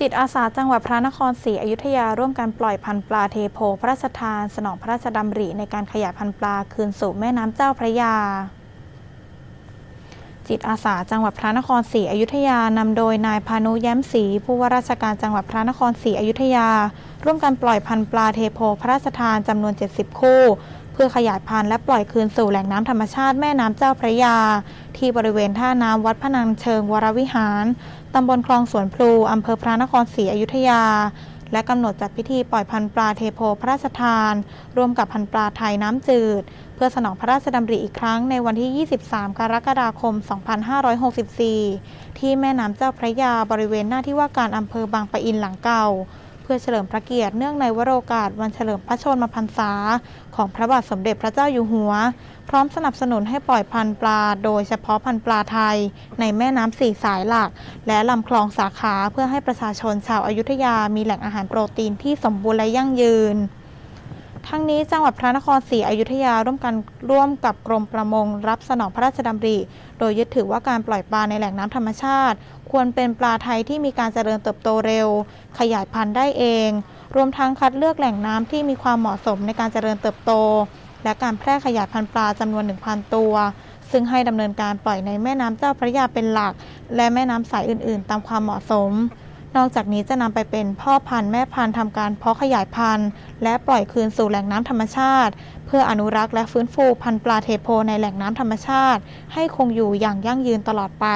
จิตอาสาจังหวัดพระนครศรีอยุธยาร่วมกันปล่อยพันธุ์ปลาเทโพพระราชทาน สนองพระราชดำริในการขยายพันธุ์ปลาคืนสู่แม่น้ำเจ้าพระยา จิตอาสาจังหวัดพระนครศรีอยุธยานำโดยนายพานุแย้มศรีผู้ว่าราชการจังหวัดพระนครศรีอยุธยา ร่วมกันปล่อยพันธุ์ปลาเทโพพระราชทานจำนวน 70 คู่ เพื่อขยายพันธุ์และปล่อยคืนสู่แหล่งน้ำธรรมชาติแม่น้ำเจ้าพระยา ที่บริเวณท่าน้ำวัดพนังเชิงวรวิหาร ตำบลคลองสวนพลูอำเภอพระนครศรีอยุธยา และกำหนดจัดพิธีปล่อยพันธุ์ปลาเทโพพระราชทาน ร่วมกับพันธุ์ปลาไทยน้ำจืด เพื่อสนองพระราชดำริอีกครั้งในวันที่ 23 กรกฎาคม 2564 ที่แม่น้ำเจ้าพระยาบริเวณหน้าที่ว่าการอำเภอบางปะอินหลังเก่า เพื่อเฉลิมพระเกียรติเนื่องในวโรกาสวันเฉลิมพระชนมพรรษา ของพระบาทสมเด็จพระเจ้าอยู่หัว พร้อมสนับสนุนให้ปล่อยพันธุ์ปลา โดยเฉพาะพันธุ์ปลาไทย ในแม่น้ำสี่สายหลัก และลำคลองสาขาเพื่อให้ประชาชนชาวอายุทยามีแหล่งอาหารโปรตีนที่สมบูรณ์และยั่งยืน ทั้งนี้จังหวัดพระนครศรีอยุธยาร่วมกันร่วมกับกรมประมง รับสนองพระราชดำริ โดยยึดถือว่าการปล่อยปลาในแหล่งน้ำธรรมชาติ ควรเป็นปลาไทยที่มีการเจริญเติบโตเร็ว ขยายพันธุ์ได้เอง รวมทั้งคัดเลือกแหล่งน้ำที่มีความเหมาะสมในการเจริญเติบโต และการแพร่ขยายพันธุ์ปลาจำนวน 1,000 ตัว ซึ่งให้ดำเนินการปล่อยในแม่น้ำเจ้าพระยาเป็นหลัก และแม่น้ำสายอื่น ๆ ตามความเหมาะสม นอกจากนี้จะนำไปเป็นพ่อพันธุ์แม่พันธุ์ทำการเพาะขยายพันธุ์ และปล่อยคืนสู่แหล่งน้ำธรรมชาติ เพื่ออนุรักษ์และฟื้นฟูพันธุ์ปลาเทโพในแหล่งน้ำธรรมชาติ ให้คงอยู่อย่างยั่งยืนตลอดไป